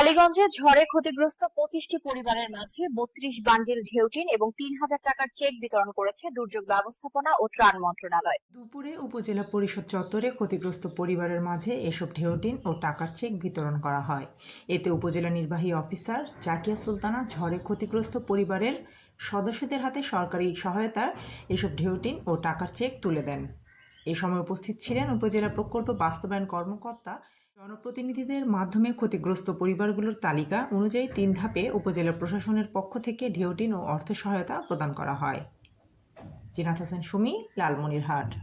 কালীগঞ্জে ঝড়ে ক্ষতিগ্রস্ত পঁচিশটি পরিবারের মাঝে বত্রিশ বান্ডিল ঢেউটিন এবং তিন হাজার টাকার চেক বিতরণ করেছে দুর্যোগ ব্যবস্থাপনা ও ত্রাণ মন্ত্রণালয়। দুপুরে উপজেলা পরিষদ চত্বরে ক্ষতিগ্রস্ত পরিবারের মাঝে এসব ঢেউটিন ও টাকার চেক বিতরণ করা হয়। এতে উপজেলা নির্বাহী অফিসার জাকিয়া সুলতানা, ঝড়ে ক্ষতিগ্রস্ত পরিবারের সদস্যদের হাতে সরকারি সহায়তার এসব ঢেউটিন ও টাকার চেক তুলে দেন। এ সময় উপস্থিত ছিলেন উপজেলা প্রকল্প বাস্তবায়ন কর্মকর্তা, জনপ্রতিনিধিদের মাধ্যমে ক্ষতিগ্রস্ত পরিবারগুলোর তালিকা অনুযায়ী তিন ধাপে উপজেলা প্রশাসনের পক্ষ থেকে ঢেউটিন ও অর্থ সহায়তা প্রদান করা হয়। জিনাত হোসেন সুমি, লালমনিরহাট।